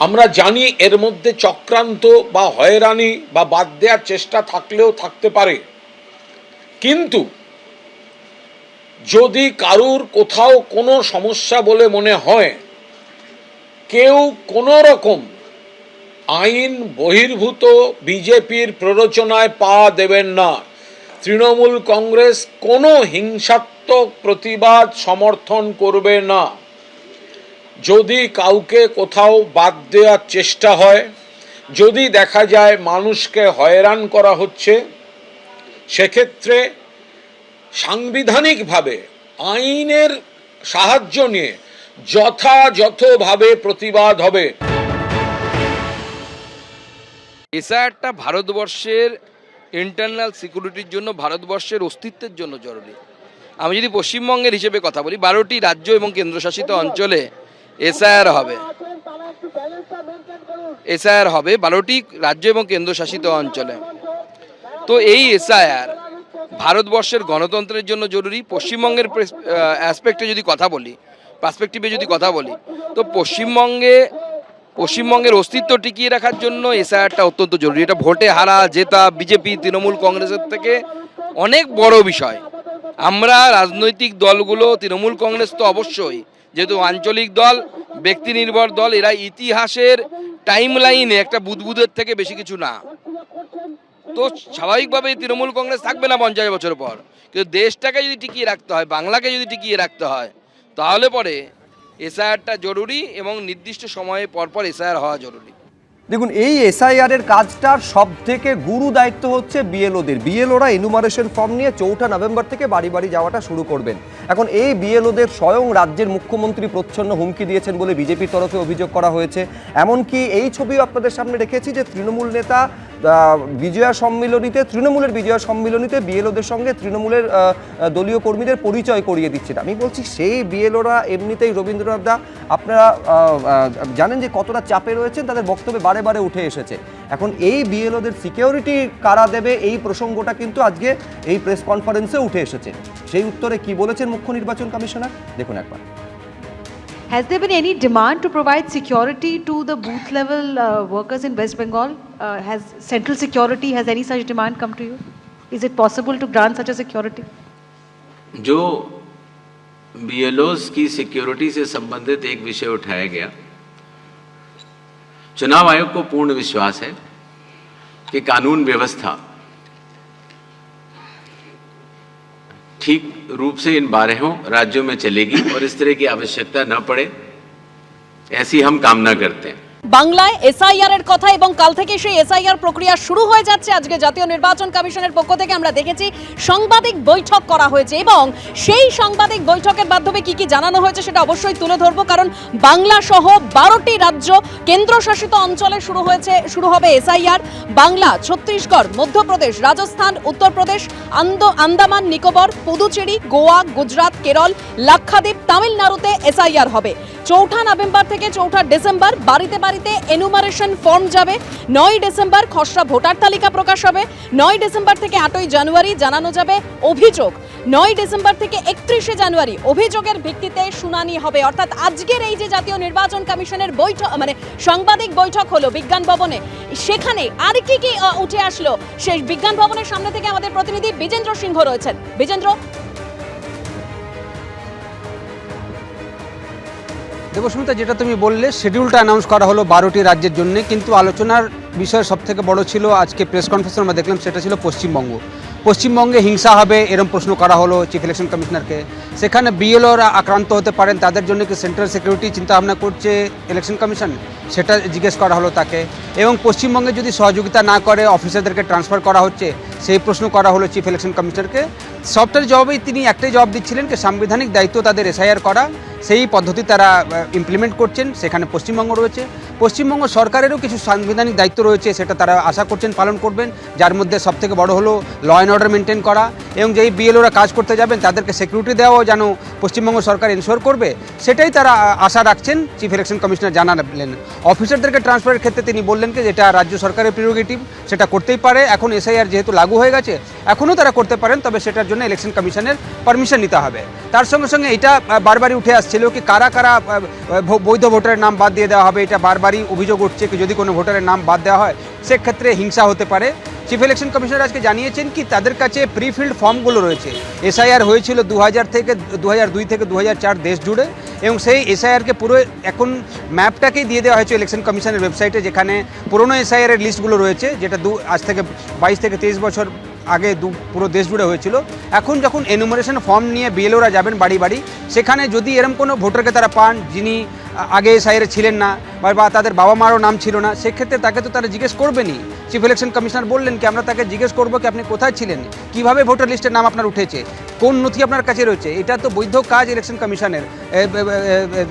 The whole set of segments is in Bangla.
আমরা জানি এর মধ্যে চক্রান্ত বা হয়রানি বা বাদ দেওয়ার চেষ্টা থাকলেও থাকতে পারে। কিন্তু যদি কারুর কোথাও কোনো সমস্যা বলে মনে হয়, কেউ কোনো রকম আইন বহির্ভূত বিজেপির প্ররোচনায় পা দেবেন না। তৃণমূল কংগ্রেস কোনো হিংসাত্মক প্রতিবাদ সমর্থন করবে না। যদি কাউকে কোথাও বাদ দেওয়ার চেষ্টা হয়, যদি দেখা যায় মানুষকে হয়রান করা হচ্ছে, সেক্ষেত্রে সাংবিধানিকভাবে, আইনের সাহায্য নিয়ে যথাযথভাবে প্রতিবাদ হবে। এসআইআরটা ভারতবর্ষের ইন্টারনাল সিকিউরিটির জন্য, ভারতবর্ষের অস্তিত্বের জন্য জরুরি। আমি যদি পশ্চিমবঙ্গের হিসেবে কথা বলি, বারোটি রাজ্য এবং কেন্দ্রশাসিত অঞ্চলে এসআইআর হবে। এসআইআর হবে বারোটি রাজ্য এবং কেন্দ্রশাসিত অঞ্চলে। তো এই এসআইআর ভারতবর্ষের গণতন্ত্রের জন্য জরুরি। পশ্চিমবঙ্গের অ্যাসপেক্টে যদি কথা বলি পার্সপেক্টিভে যদি কথা বলি তো পশ্চিমবঙ্গে পশ্চিমবঙ্গের অস্তিত্ব টিকিয়ে রাখার জন্য এসআইআরটা অত্যন্ত জরুরি। এটা ভোটে হারা জেতা বিজেপি তৃণমূল কংগ্রেসের থেকে অনেক বড় বিষয়। আমরা রাজনৈতিক দলগুলো তৃণমূল কংগ্রেস তো অবশ্যই যেহেতু আঞ্চলিক দল ব্যক্তি নির্ভর দল, এরা ইতিহাসের টাইম লাইনে একটা বুদবুদের থেকে বেশি কিছু না। তো স্বাভাবিকভাবেই তৃণমূল কংগ্রেস থাকবে না পঞ্চাশ বছর পর। কিন্তু দেশটাকে যদি টিকিয়ে রাখতে হয়, বাংলাকে যদি টিকিয়ে রাখতে হয়, তাহলে পরে এসআইআরটা জরুরি এবং নির্দিষ্ট সময়ে পরপর এসআইআর হওয়া জরুরি। দেখুন, এই এসআইআর এর কাজটার সব থেকে গুরু দায়িত্ব হচ্ছে বিএলওদের বিএলওরা এনুমারেশন ফর্ম নিয়ে চৌঠা নভেম্বর থেকে বাড়ি বাড়ি যাওয়াটা শুরু করবেন। এখন এই বিএলওদের স্বয়ং রাজ্যের মুখ্যমন্ত্রী প্রচ্ছন্ন হুমকি দিয়েছেন বলে বিজেপির তরফে অভিযোগ করা হয়েছে। এমনকি এই ছবিও আপনাদের সামনে রেখেছি যে তৃণমূল নেতা বিজয়া সম্মিলনীতে, তৃণমূলের বিজয়া সম্মিলনীতে বিএলওদের সঙ্গে তৃণমূলের দলীয় কর্মীদের পরিচয় করিয়ে দিচ্ছেন। আমি বলছি, সেই বিএলওরা এমনিতেই রবীন্দ্রনাথ দা, আপনারা জানেন যে কতটা চাপে রয়েছেন, তাদের বক্তব্যে বারে বারে উঠে এসেছে। এখন এই বিএলওদের সিকিউরিটি কারা দেবে, এই প্রসঙ্গটা কিন্তু আজকে এই প্রেস কনফারেন্সে উঠে এসেছে। সেই উত্তরে কি বলেছেন মুখ্য নির্বাচন কমিশনার? দেখুন একবার। Has there been any demand to provide security to the booth level uh, workers in West Bengal? Uh, has central security, has any such demand come to you? Is it possible to grant such a security? जो बीएलओस की सिक्योरिटी से संबंधित एक विषय उठाया गया चुनाव आयोग को पूर्ण विश्वास है कि कानून व्यवस्था ठीक रूप से इन बारहों राज्यों में चलेगी और इस तरह की आवश्यकता न पड़े, ऐसी हम कामना करते हैं। বাংলায় এসআইআর এর কথা এবং কাল থেকে সেই এসআইআর প্রক্রিয়া শুরু হয়ে যাচ্ছে। আজকে জাতীয় নির্বাচন কমিশনের পক্ষ থেকে আমরা দেখেছি সাংবাদিক বৈঠক করা হয়েছে এবং সেই সাংবাদিক বৈঠকের মাধ্যমে কি কি জানানো হয়েছে সেটা অবশ্যই তুলে ধরবো। কারণ বাংলা সহ বারোটি রাজ্য কেন্দ্রশাসিত অঞ্চলে শুরু হয়েছে, শুরু হবে এসআইআর। বাংলা, ছত্তিশগড়, মধ্যপ্রদেশ, রাজস্থান, উত্তরপ্রদেশ, আন্দ, আন্দামান, নিকোবর, পুদুচেরি, গোয়া, গুজরাট, কেরল, লাক্ষাদ্বীপ, তামিলনাড়ুতে এসআইআর হবে। চৌঠা নভেম্বর থেকে চৌঠা ডিসেম্বর বাড়িতে বাড়িতে এনুমারেশন ফর্ম যাবে। নয় ডিসেম্বর খসড়া ভোটার তালিকা প্রকাশ হবে। নয় ডিসেম্বর থেকে আটই জানুয়ারি জানানো যাবে অভিযোগ। নয় ডিসেম্বর থেকে একত্রিশে জানুয়ারি অভিযোগের ভিত্তিতে শুনানি হবে। অর্থাৎ আজকের এই যে জাতীয় নির্বাচন কমিশনের বৈঠক মানে সাংবাদিক বৈঠক হলো বিজ্ঞান ভবনে। সেখানে আর কি কি উঠে আসলো? সেই বিজ্ঞান ভবনের সামনে থেকে আমাদের প্রতিনিধি বিজেন্দ্র সিংহ রয়েছেন। বিজেন্দ্র? দেবস্মিতা, যেটা তুমি বললে শিডিউলটা অ্যানাউন্স করা হলো বারোটি রাজ্যের জন্য, কিন্তু আলোচনার বিষয় সবথেকে বড় ছিল আজকে প্রেস কনফারেন্স আমরা দেখলাম, সেটা ছিল পশ্চিমবঙ্গ। পশ্চিমবঙ্গে হিংসা হবে, এরম প্রশ্ন করা হলো চিফ ইলেকশন কমিশনারকে সেখানে বিএলওরা আক্রান্ত হতে পারেন, তাদের জন্য কি সেন্ট্রাল সিকিউরিটি চিন্তা ভাবনা করছে ইলেকশন কমিশন সেটা জিজ্ঞেস করা হলো তাকে। এবং পশ্চিমবঙ্গে যদি সহযোগিতা না করে অফিসারদেরকে ট্রান্সফার করা হচ্ছে, সেই প্রশ্ন করা হলো চিফ ইলেকশন কমিশনারকে সবটার জবাবেই তিনি একটাই জবাব দিচ্ছিলেন যে, সাংবিধানিক দায়িত্ব তাদের এসআইআর করা সেই পদ্ধতি তারা ইমপ্লিমেন্ট করছেন। সেখানে পশ্চিমবঙ্গ রয়েছে। পশ্চিমবঙ্গ সরকারেরও কিছু সাংবিধানিক দায়িত্ব রয়েছে, সেটা তারা আশা করছেন পালন করবেন। যার মধ্যে সবথেকে বড় হলো ল অ্যান্ড অর্ডার মেনটেন করা এবং যেই বিএলওরা কাজ করতে যাবেন, তাদেরকে সিকিউরিটি দেওয়াও যেন পশ্চিমবঙ্গ সরকার এনশোর করবে, সেটাই তারা আশা রাখছেন চিফ ইলেকশন কমিশনার জানালেন। অফিসারদেরকে ট্রান্সফারের ক্ষেত্রে তিনি বললেন যে এটা রাজ্য সরকারের প্রিরোগেটিভ সেটা করতেই পারে। এখন এসআইআর যেহেতু লাগু হয়ে গেছে, এখনও তারা করতে পারেন, তবে সেটার জন্য ইলেকশন কমিশনের পারমিশন নিতে হবে। তার সঙ্গে সঙ্গে এটা বারবারই উঠে আসছিল কি, কারা কারা বৈধ ভোটারের নাম বাদ দিয়ে দেওয়া হবে, এটা বারবারই অভিযোগ উঠছে যদি কোনো ভোটারের নাম বাদ দেওয়া হয়, সেক্ষেত্রে হিংসা হতে পারে। চিফ ইলেকশন কমিশনার আজকে জানিয়েছেন কি, তাদের কাছে প্রিফিল্ড ফর্মগুলো রয়েছে। এসআইআর হয়েছিল দু হাজার থেকে দু দুই থেকে দু হাজার চার দেশ জুড়ে এবং সেই এসআইআরকে পুরো এখন ম্যাপটাকেই দিয়ে দেওয়া হয়েছে ইলেকশন কমিশনের ওয়েবসাইটে যেখানে পুরনো এসআইআর এর লিস্টগুলো রয়েছে, যেটা দু, আজ থেকে বাইশ থেকে তেইশ বছর আগে দু, পুরো দেশ জুড়ে হয়েছিল। এখন যখন এনুমারেশন ফর্ম নিয়ে বিএলওরা যাবেন বাড়ি বাড়ি, সেখানে যদি এরম কোনো ভোটারকে তারা পান, যিনি আগে এসআইআরে ছিলেন না, বা- তাদের বাবা মারও নাম ছিল না, সেক্ষেত্রে তাকে তো তারা জিজ্ঞেস করবেনই। চিফ ইলেকশন কমিশনার বললেন কি, আমরা তাকে জিজ্ঞেস করব কি আপনি কোথায় ছিলেন? কীভাবে ভোটার লিস্টের নাম আপনার উঠেছে? কোন নথি আপনার কাছে রয়েছে? এটা তো বৈধ কাজ ইলেকশন কমিশনের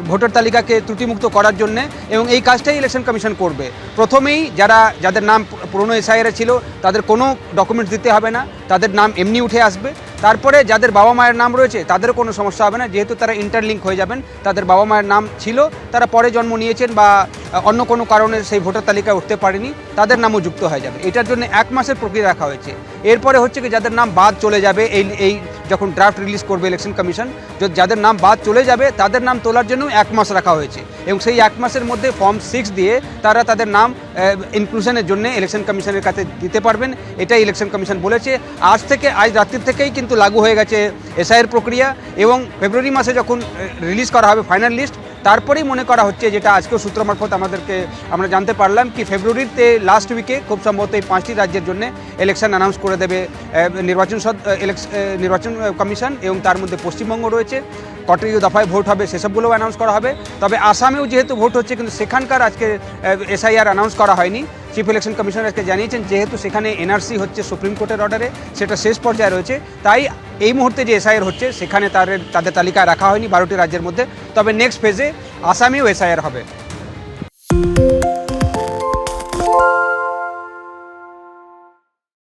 ভোটার তালিকাকে ত্রুটিমুক্ত করার জন্য এবং এই কাজটাই ইলেকশন কমিশন করবে। প্রথমেই যারা, যাদের নাম পুরনো এসআইআরে ছিল, তাদের কোনো ডকুমেন্টস দিতে হবে না, তাদের নাম এমনি উঠে আসবে। তারপরে যাদের বাবা মায়ের নাম রয়েছে তাদের কোনো সমস্যা হবে না। যেহেতু তারা ইন্টারলিঙ্ক হয়ে যাবেন, তাদের বাবা মায়ের নাম ছিল, তারা পরে জন্ম নিয়েছেন বা অন্য কোনো কারণে সেই ভোটার তালিকায় উঠতে পারেনি, তাদের নামও যুক্ত হয়ে যাবে। এটার জন্য এক মাসের প্রক্রিয়া রাখা হয়েছে। এরপরে হচ্ছে কি, যাদের নাম বাদ চলে যাবে, এই এই যখন ড্রাফট রিলিজ করবে ইলেকশন কমিশন যদি যাদের নাম বাদ চলে যাবে, তাদের নাম তোলার জন্য এক মাস রাখা হয়েছে। এবং সেই এক মাসের মধ্যে ফর্ম সিক্স দিয়ে তারা তাদের নাম ইনক্লুশনের জন্য ইলেকশন কমিশনের কাছে দিতে পারবেন। এটাই ইলেকশন কমিশন বলেছে। আজ থেকে, আজ রাত্রির থেকেই কিন্তু লাগু হয়ে গেছে এসআইয়ের প্রক্রিয়া। এবং ফেব্রুয়ারি মাসে যখন রিলিজ করা হবে ফাইনাল লিস্ট তারপরেই মনে করা হচ্ছে যেটা আজকেও সূত্র মারফত আমাদেরকে আমরা জানতে পারলাম কি ফেব্রুয়ারিতে লাস্ট উইকে খুব সম্ভবত এই পাঁচটি রাজ্যের জন্য ইলেকশন অ্যানাউন্স করে দেবে নির্বাচন নির্বাচন কমিশন এবং তার মধ্যে পশ্চিমবঙ্গ রয়েছে। কটি দফায় ভোট হবে সেসবগুলোও অ্যানাউন্স করা হবে। তবে আসামেও যেহেতু ভোট হচ্ছে কিন্তু সেখানকার আজকে এসআইআর অ্যানাউন্স করা হয়নি। চিফ ইলেকশন কমিশনার আজকে জানিয়েছেন যেহেতু সেখানে এনআরসি হচ্ছে সুপ্রিম কোর্টের অর্ডারে সেটা শেষ পর্যায়ে রয়েছে। তাই এই মুহূর্তে যে এসআইআর হচ্ছে, সেখানে তাদের তাদের তালিকায় রাখা হয়নি বারোটি রাজ্যের মধ্যে। তবে নেক্সট ফেজে আসামেও এসআইআর হবে।